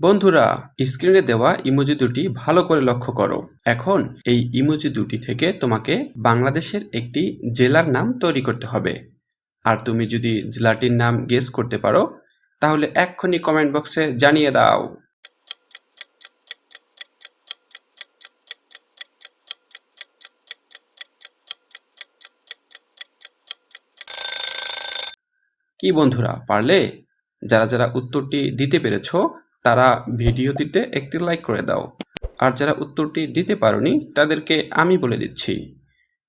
বন্ধুরা স্ক্রিনে দেওয়া ইমোজি দুটি ভালো করে লক্ষ্য করো। এখন এই ইমোজি দুটি থেকে তোমাকে বাংলাদেশের একটি জেলার নাম তৈরি করতে হবে। আর তুমি যদি জেলাটির নাম গেস করতে পারো, তাহলে এক্ষুনি কমেন্ট বক্সে জানিয়ে দাও। কি বন্ধুরা, পারলে? যারা যারা উত্তরটি দিতে পেরেছ তারা ভিডিওটিতে একটি লাইক করে দাও। আর যারা উত্তরটি দিতে পারোনি, তাদেরকে আমি বলে দিচ্ছি।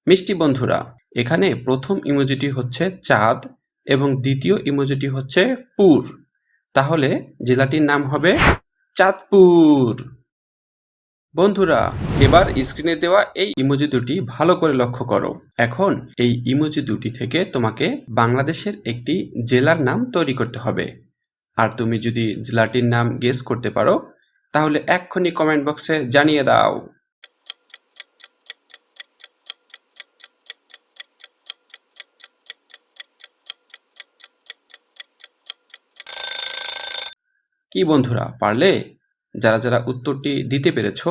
মিষ্টি বন্ধুরা, এখানে প্রথম ইমোজিটি হচ্ছে চাঁদ এবং দ্বিতীয় ইমোজিটি হচ্ছে পুর। তাহলে জেলাটির নাম হবে চাঁদপুর। বন্ধুরা, এবার স্ক্রিনে দেওয়া এই ইমোজি দুটি ভালো করে লক্ষ্য করো। এখন এই ইমোজি দুটি থেকে তোমাকে বাংলাদেশের একটি জেলার নাম তৈরি করতে হবে। আর তুমি যদি জেলাটির নাম গেস করতে পারো, তাহলে এক্ষুনি কমেন্ট বক্সে জানিয়ে দাও। কি বন্ধুরা, পারলে? যারা যারা উত্তরটি দিতে পেরেছ,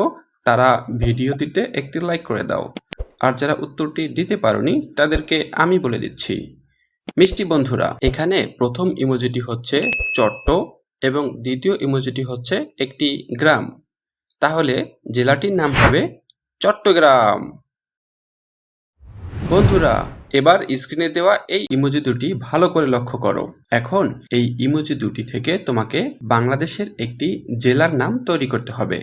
তারা ভিডিওটিতে একটি লাইক করে দাও। আর যারা উত্তরটি দিতে পারোনি, তাদেরকে আমি বলে দিচ্ছি। মিষ্টি বন্ধুরা, এখানে প্রথম ইমোজিটি হচ্ছে চট্ট এবং দ্বিতীয় ইমোজিটি হচ্ছে একটি গ্রাম। তাহলে জেলাটির নাম হবে চট্টগ্রাম। বন্ধুরা, এবার স্ক্রিনে দেওয়া এই ইমোজি দুটি ভালো করে লক্ষ্য করো। এখন এই ইমোজি দুটি থেকে তোমাকে বাংলাদেশের একটি জেলার নাম তৈরি করতে হবে।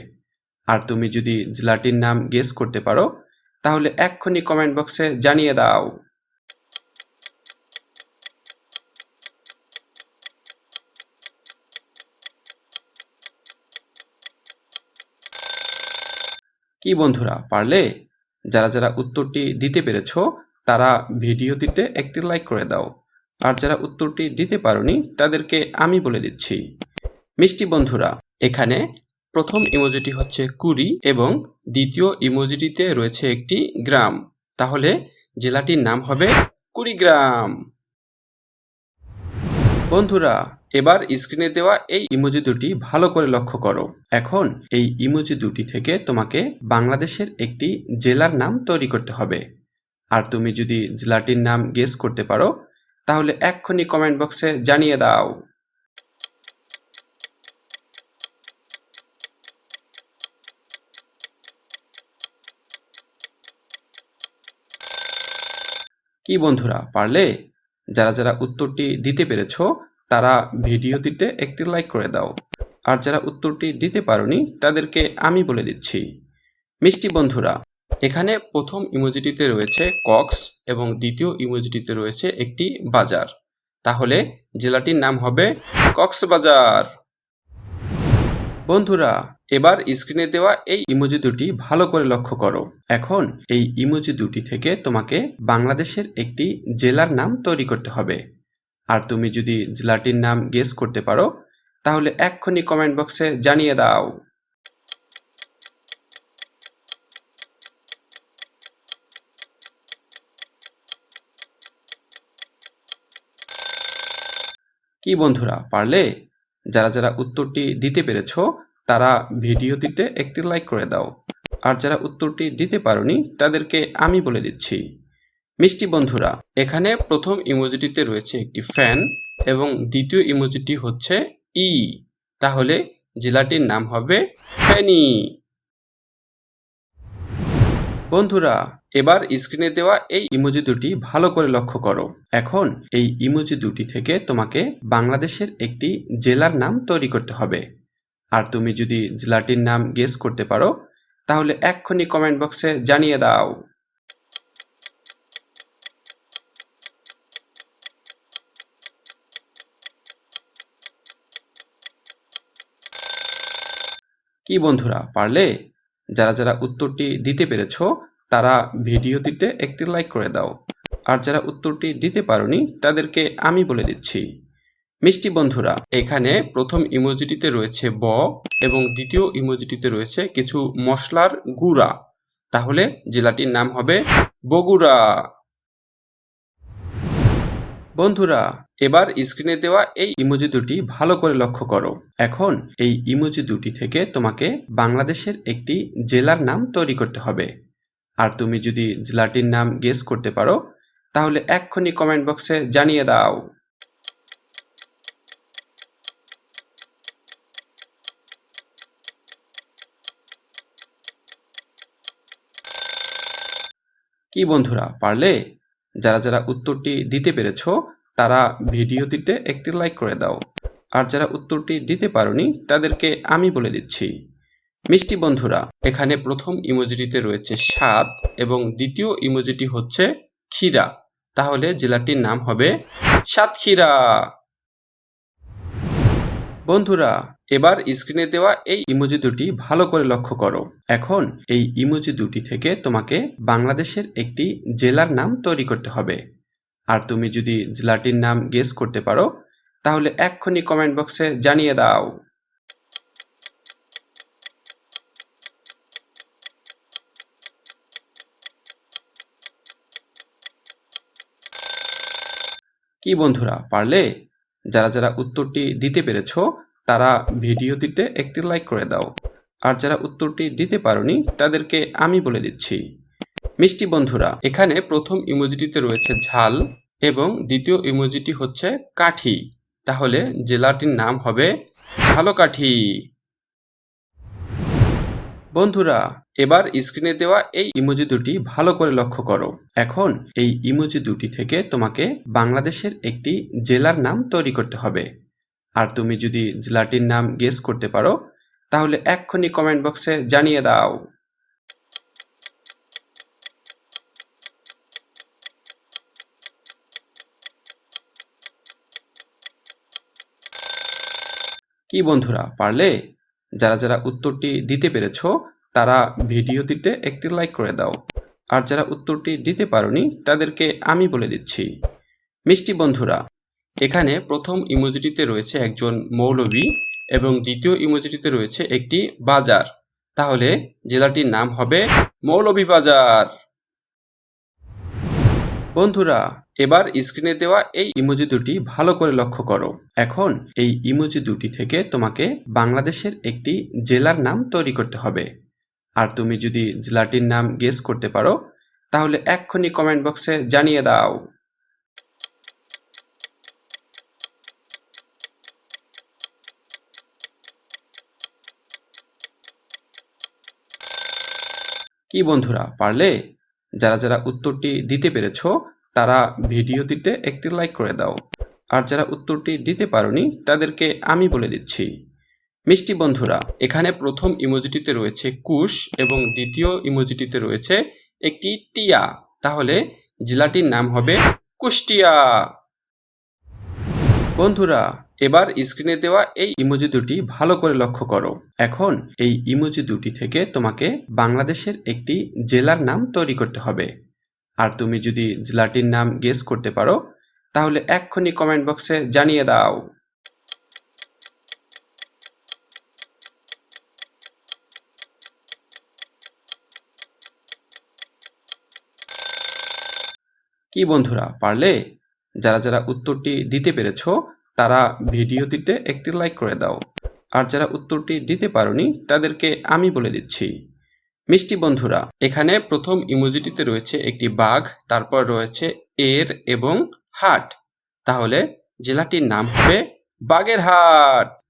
আর তুমি যদি জেলাটির নাম গেস করতে পারো, তাহলে এক্ষুনি কমেন্ট বক্সে জানিয়ে দাও। কি বন্ধুরা, পারলে? যারা যারা উত্তরটি দিতে পেরেছ, তারা ভিডিওটিতে একটি লাইক করে দাও। আর যারা উত্তরটি দিতে পারোনি, তাদেরকে আমি বলে দিচ্ছি। মিষ্টি বন্ধুরা, এখানে প্রথম ইমোজিটি হচ্ছে কুড়ি এবং দ্বিতীয় ইমোজিটিতে রয়েছে একটি গ্রাম। তাহলে জেলাটির নাম হবে কুড়িগ্রাম। বন্ধুরা এবার স্ক্রিনে দেওয়া এই ইমোজি দুটি ভালো করে লক্ষ্য করো। এখন এই ইমোজি দুটি থেকে তোমাকে বাংলাদেশের একটি জেলার নাম তৈরি করতে হবে। আর তুমি যদি জেলাটির নাম গেস করতে পারো, তাহলে এক্ষুনি কমেন্ট বক্সে জানিয়ে দাও। কি বন্ধুরা, পারলে? যারা যারা উত্তরটি দিতে পেরেছ তারা ভিডিওটিতে একটি লাইক করে দাও। আর যারা উত্তরটি দিতে পারোনি, তাদেরকে আমি বলে দিচ্ছি। মিষ্টি বন্ধুরা, এখানে প্রথম ইমোজিটিতে রয়েছে কক্স এবং দ্বিতীয় ইমোজিটিতে রয়েছে একটি বাজার। তাহলে জেলাটির নাম হবে কক্সবাজার বন্ধুরা, এবার স্ক্রিনে দেওয়া এই ইমোজি দুটি ভালো করে লক্ষ্য করো। এখন এই ইমোজি দুটি থেকে তোমাকে বাংলাদেশের একটি জেলার নাম তৈরি করতে হবে। আর তুমি যদি জেলাটির নাম গেস করতে পারো, তাহলে এক্ষুনি কমেন্ট বক্সে জানিয়ে দাও। কি বন্ধুরা, পারলে? যারা যারা উত্তরটি দিতে পেরেছ, তারা ভিডিওটিতে একটি লাইক করে দাও। আর যারা উত্তরটি দিতে পারোনি, তাদেরকে আমি বলে দিচ্ছি। মিষ্টি বন্ধুরা, এখানে প্রথম ইমোজিটিতে রয়েছে একটি ফ্যান এবং দ্বিতীয় ইমোজিটি হচ্ছে ই। তাহলে জেলাটির নাম হবে ফেনী। বন্ধুরা, এবার স্ক্রিনে দেওয়া এই ইমোজি দুটি ভালো করে লক্ষ্য করো। এখন এই ইমোজি দুটি থেকে তোমাকে বাংলাদেশের একটি জেলার নাম তৈরি করতে হবে। আর তুমি যদি জেলাটির নাম গেস করতে পারো, তাহলে এক্ষুনি কমেন্ট বক্সে জানিয়ে দাও। কি বন্ধুরা, পারলে যারা যারা উত্তরটি দিতে পেরেছ, তারা ভিডিওটিতে একটি লাইক করে দাও। আর যারা উত্তরটি দিতে পারোনি, তাদেরকে আমি বলে দিচ্ছি, মিষ্টি বন্ধুরা, এখানে প্রথম ইমোজিটিতে রয়েছে ব এবং দ্বিতীয় ইমোজিটিতে রয়েছে কিছু মশলার গুড়া। তাহলে জেলাটির নাম হবে বগুড়া। বন্ধুরা এবার স্ক্রিনে দেওয়া এই ইমোজি দুটি ভালো করে লক্ষ্য করো। এখন এই ইমোজি দুটি থেকে তোমাকে বাংলাদেশের একটি জেলার নাম তৈরি করতে হবে। আর তুমি যদি জেলাটির নাম গেস করতে পারো, তাহলে এক্ষুনি কমেন্ট বক্সে জানিয়ে দাও। কি বন্ধুরা, পারলে? যারা যারা উত্তরটি দিতে পেরেছ তারা ভিডিওটিতে একটি লাইক করে দাও। আর যারা উত্তরটি দিতে পারোনি, তাদেরকে আমি বলে দিচ্ছি। মিষ্টি বন্ধুরা, এখানে প্রথম ইমোজিটিতে রয়েছে সাত এবং দ্বিতীয় ইমোজিটি হচ্ছে ক্ষীরা। তাহলে জেলাটির নাম হবে সাতক্ষীরা বন্ধুরা, এবার স্ক্রিনে দেওয়া এই ইমোজি দুটি ভালো করে লক্ষ্য করো। এখন এই ইমোজি দুটি থেকে তোমাকে বাংলাদেশের একটি জেলার নাম তৈরি করতে হবে। আর তুমি যদি জেলাটির নাম গেস করতে পারো, তাহলে এক্ষুনি কমেন্ট বক্সে জানিয়ে দাও। কি বন্ধুরা, পারলে? যারা যারা উত্তরটি দিতে পেরেছ, তারা ভিডিওটিতে একটি লাইক করে দাও। আর যারা উত্তরটি দিতে পারোনি, তাদেরকে আমি বলে দিচ্ছি। মিষ্টি বন্ধুরা, এখানে প্রথম ইমোজিটিতে রয়েছে ঝাল এবং দ্বিতীয় ইমোজিটি হচ্ছে কাঠি। তাহলে জেলাটির নাম হবে ঝালকাঠি। বন্ধুরা, এবার স্ক্রিনে দেওয়া এই ইমোজি দুটি ভালো করে লক্ষ্য করো। এখন এই ইমোজি দুটি থেকে তোমাকে বাংলাদেশের একটি জেলার নাম তৈরি করতে হবে। আর তুমি যদি জেলাটির নাম গেস করতে পারো, তাহলে এক্ষুনি কমেন্ট বক্সে জানিয়ে দাও। কি বন্ধুরা, পারলে যারা যারা উত্তরটি দিতে পেরেছ, তারা ভিডিওটিতে একটি লাইক করে দাও। আর যারা উত্তরটি দিতে পারোনি, তাদেরকে আমি বলে দিচ্ছি, মিষ্টি বন্ধুরা, এখানে প্রথম ইমোজিটিতে রয়েছে একজন মৌলবী এবং দ্বিতীয় ইমোজিটিতে রয়েছে একটি বাজার। তাহলে জেলাটির নাম হবে মৌলভীবাজার। বন্ধুরা এবার স্ক্রিনে দেওয়া এই ইমোজি দুটি ভালো করে লক্ষ্য করো। এখন এই ইমোজি দুটি থেকে তোমাকে বাংলাদেশের একটি জেলার নাম তৈরি করতে হবে। আর তুমি যদি জেলাটির নাম গেস করতে পারো, তাহলে এক্ষুনি কমেন্ট বক্সে জানিয়ে দাও। কি বন্ধুরা, পারলে? যারা যারা উত্তরটি দিতে পেরেছ তারা ভিডিওটিতে একটি লাইক করে দাও। আর যারা উত্তরটি দিতে পারোনি, তাদেরকে আমি বলে দিচ্ছি। মিষ্টি বন্ধুরা, এখানে প্রথম ইমোজিটিতে রয়েছে কুশ এবং দ্বিতীয় ইমোজিটিতে রয়েছে একটি টিয়া। তাহলে জেলাটির নাম হবে কুষ্টিয়া। বন্ধুরা, এবার স্ক্রিনে দেওয়া এই ইমোজি দুটি ভালো করে লক্ষ্য করো। এখন এই ইমোজি দুটি থেকে তোমাকে বাংলাদেশের একটি জেলার নাম তৈরি করতে হবে। আর তুমি যদি জেলাটির নাম গেস করতে পারো, তাহলে এক্ষুনি কমেন্ট বক্সে জানিয়ে দাও। কি বন্ধুরা, পারলে? যারা যারা উত্তরটি দিতে পেরেছ, তারা ভিডিওটিতে একটি লাইক করে দাও। আর যারা উত্তরটি দিতে পারোনি, তাদেরকে আমি বলে দিচ্ছি। মিষ্টি বন্ধুরা, এখানে প্রথম ইমোজিটিতে রয়েছে একটি বাঘ, তারপর রয়েছে এর এবং হাট। তাহলে জেলাটির নাম হবে বাগেরহাট।